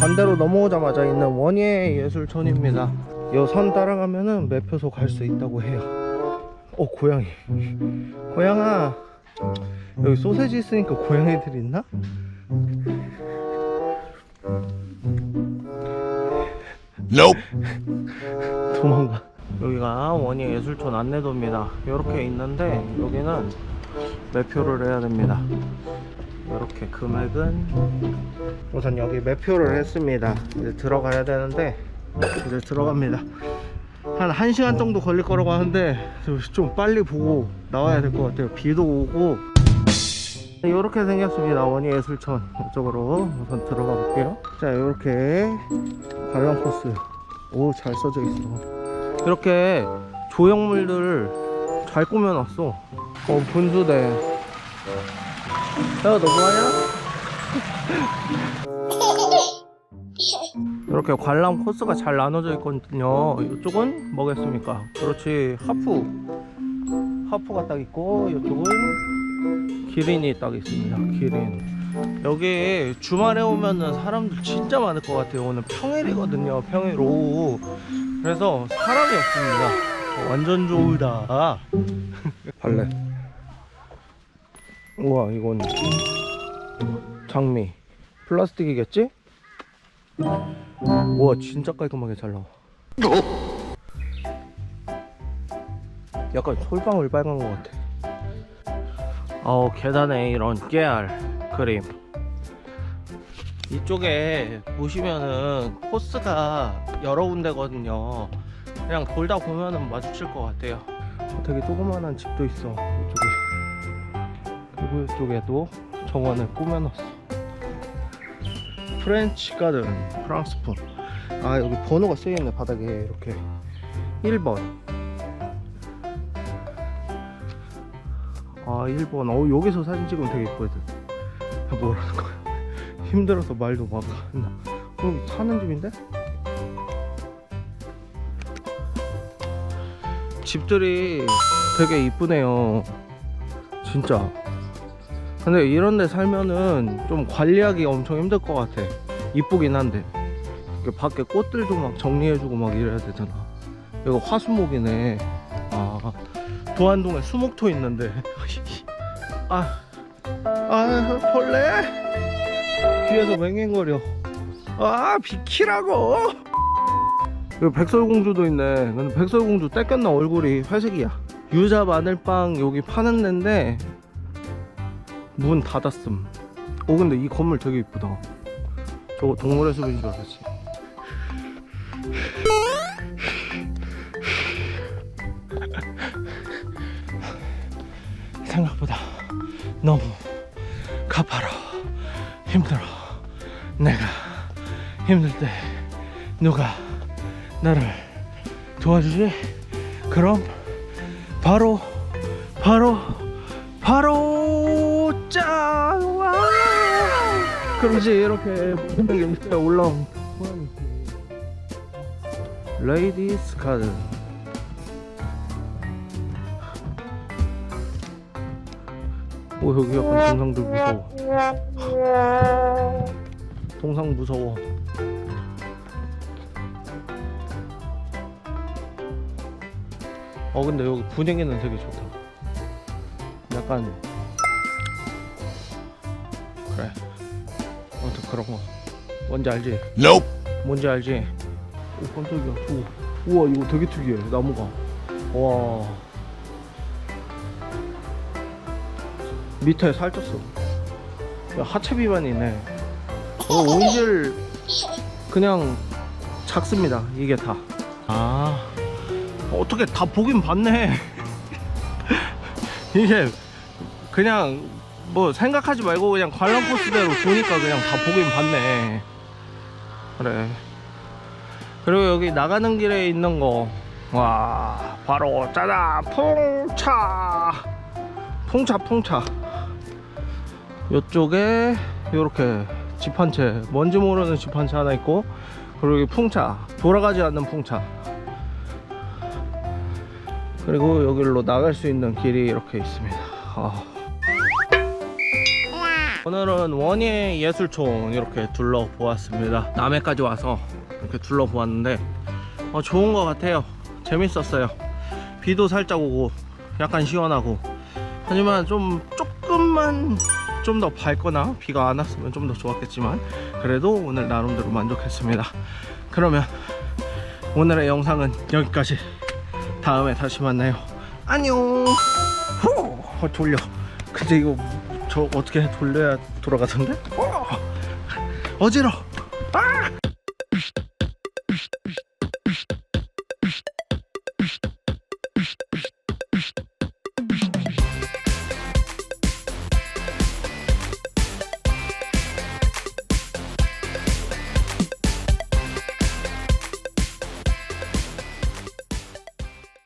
반대로 넘어오자마자 있는 원예 예술촌입니다. 요선 따라가면은 매표소 갈 수 있다고 해요. 어 고양이. 고양아. 여기 소세지 있으니까 고양이들 있나? Nope. 도망가. 여기가 원예 예술촌 안내도입니다. 이렇게 있는데 여기는 매표를 해야 됩니다. 이렇게 금액은 우선 여기 매표를 했습니다. 이제 들어가야 되는데 이제 들어갑니다. 한 1시간 정도 걸릴 거라고 하는데 좀 빨리 보고 나와야 될 것 같아요. 비도 오고 이렇게 생겼습니다. 원예 예술촌 이쪽으로 우선 들어가 볼게요. 자 이렇게 관람 코스 오 잘 써져 있어. 이렇게 조형물들 잘 꾸며놨어. 어 분수대. 야너 뭐하냐? 이렇게 관람 코스가 잘 나눠져 있거든요. 이쪽은 뭐겠습니까? 그렇지 하프 하프가 딱 있고 이쪽은 기린이 딱 있습니다. 기린. 여기 주말에 오면은 사람들 진짜 많을 것 같아요. 오늘 평일이거든요. 평일 오후. 그래서 사람이 없습니다. 완전 좋다. 발레. 우와 이건 장미. 플라스틱이겠지? 우와 진짜 깔끔하게 잘 나와. 약간 솔방울 빨간 것 같아. 어 계단에 이런 깨알 그림. 이쪽에 보시면은 코스가 여러 군데거든요. 그냥 돌다 보면은 마주칠 것 같아요. 어, 되게 조그만한 집도 있어 이쪽에. 그리고 이쪽에도 정원을 꾸며놨어. 프렌치 가든 프랑스풍. 아 여기 번호가 쓰여있네 바닥에 이렇게 1번. 아 1번. 어 여기서 사진 찍으면 되게 예쁘거든. 뭐라는 거야? 힘들어서 말도 막안 나. 여기 사는 집인데? 집들이 되게 이쁘네요. 진짜. 근데 이런 데 살면은 좀 관리하기 엄청 힘들 것 같아. 이쁘긴 한데. 밖에 꽃들도 막 정리해주고 막 이래야 되잖아. 이거 화수목이네. 아, 도안동에 수목토 있는데. 아, 아, 벌레? 뒤에서 맹맹거려. 아, 비키라고! 여기 백설공주도 있네. 근데 백설공주 떼꼈나 얼굴이 회색이야. 유자 마늘빵 여기 파는 데인데 문 닫았음. 오 근데 이 건물 되게 이쁘다. 저거 동물의 숲인 줄 알았지. 생각보다 너무 가파라 힘들어. 내가 힘들 때 누가 나를 도와주지? 그럼 바로 바로 바로 짠! 와! 그러지 이렇게 밑에 올라온 고양이 레이디스 가든 오 여기 약간 동상들 무서워 동상 무서워 어 근데 여기 분위기는 되게 좋다 약간 그래. 아무튼 그런 거. 뭔지 알지? Nope. 뭔지 알지? 오 깜짝이야. 저거 우와 이거 되게 특이해 나무가. 와. 밑에 살쪘어. 야, 하체 비만이네. 어, 온실 그냥 작습니다. 이게 다아. 어떻게 다 보긴 봤네. 이게 그냥 뭐 생각하지 말고 그냥 관람 코스대로 보니까 그냥 다 보긴 봤네. 그래. 그리고 여기 나가는 길에 있는 거. 와 바로 짜잔. 풍차. 풍차 풍차. 요쪽에 요렇게 집 한 채 뭔지 모르는 집 한 채 하나 있고 그리고 여기 풍차. 돌아가지 않는 풍차. 그리고 여기로 나갈 수 있는 길이 이렇게 있습니다. 아. 오늘은 원예 예술촌 이렇게 둘러보았습니다. 남해까지 와서 이렇게 둘러보았는데 어, 좋은 것 같아요. 재밌었어요. 비도 살짝 오고 약간 시원하고. 하지만 좀 조금만 좀 더 밝거나 비가 안 왔으면 좀 더 좋았겠지만 그래도 오늘 나름대로 만족했습니다. 그러면 오늘의 영상은 여기까지. 다음에 다시 만나요. 안녕. 후! 어, 돌려. 근데 이거 저 어떻게 돌려야 돌아가던데? 어, 어지러 아!